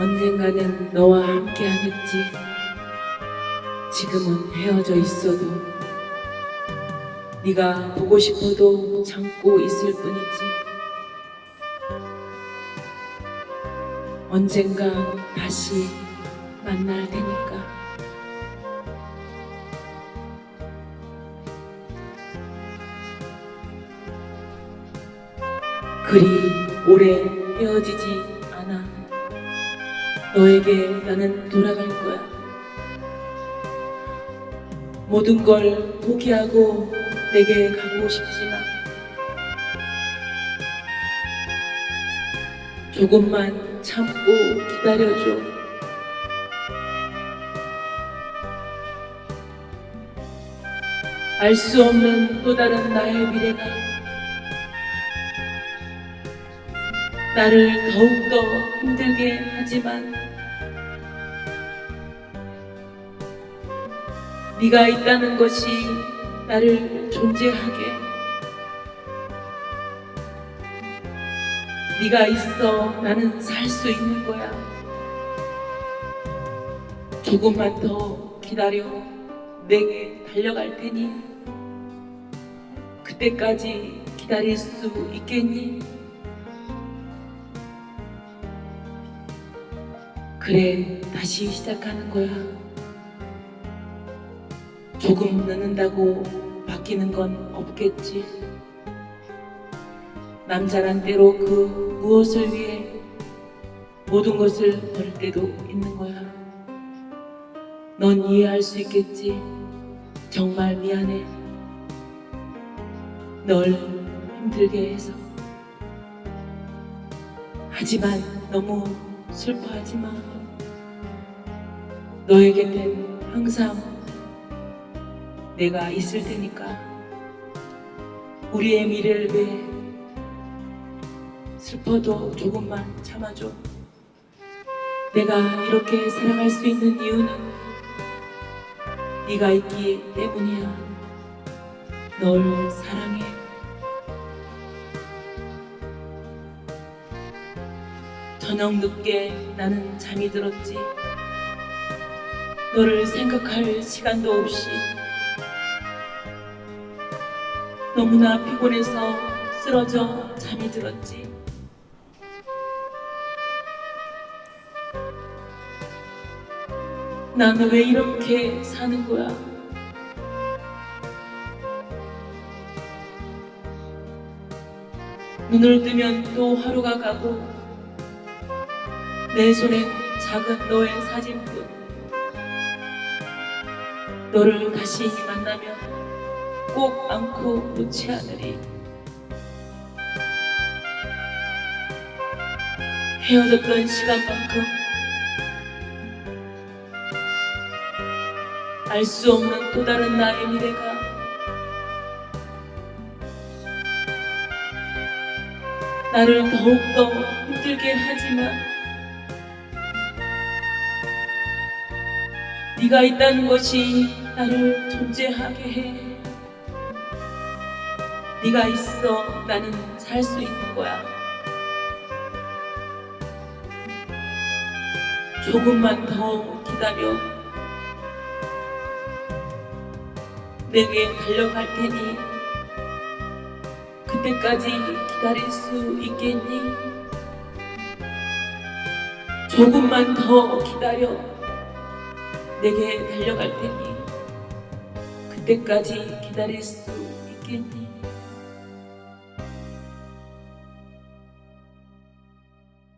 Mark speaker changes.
Speaker 1: 언젠가는 너와 함께 하겠지. 지금은 헤어져 있어도 네가 보고 싶어도 참고 있을 뿐이지. 언젠가 다시 만날 테니까. 그리 오래 헤어지지 않아. 너에게 나는 돌아갈 거야. 모든 걸 포기하고 내게 가고 싶지만 조금만 참고 기다려줘. 알 수 없는 또 다른 나의 미래가 나를 더욱더 힘들게 하지만 네가 있다는 것이 나를 존재하게 네가 있어 나는 살 수 있는 거야 조금만 더 기다려 내게 달려갈 테니 그때까지 기다릴 수 있겠니? 그래, 다시 시작하는 거야. 조금 늦는다고 바뀌는 건 없겠지. 남자란 때로 그 무엇을 위해 모든 것을 버릴 때도 있는 거야. 넌 이해할 수 있겠지. 정말 미안해. 널 힘들게 해서. 하지만 너무 슬퍼하지 마. 너에게는 항상 내가 있을 테니까. 우리의 미래를 위해 슬퍼도 조금만 참아줘. 내가 이렇게 사랑할 수 있는 이유는 네가 있기 때문이야. 널 사랑해. 저녁 늦게 나는 잠이 들었지. 너를 생각할 시간도 없이 너무나 피곤해서 쓰러져 잠이 들었지. 나는 왜 이렇게 사는 거야? 눈을 뜨면 또 하루가 가고 내 손엔 작은 너의 사진뿐 너를 다시 만나면 꼭 안고 놓지 않으리 헤어졌던 시간만큼 알 수 없는 또 다른 나의 미래가 나를 더욱더 힘들게 하지만 네가 있다는 것이 나를 존재하게 해. 네가 있어 나는 살 수 있는 거야. 조금만 더 기다려. 내게 달려갈 테니 그때까지 기다릴 수 있겠니? 조금만 더 기다려. 내게 달려갈 테니 그때까지 기다릴 수 있겠니?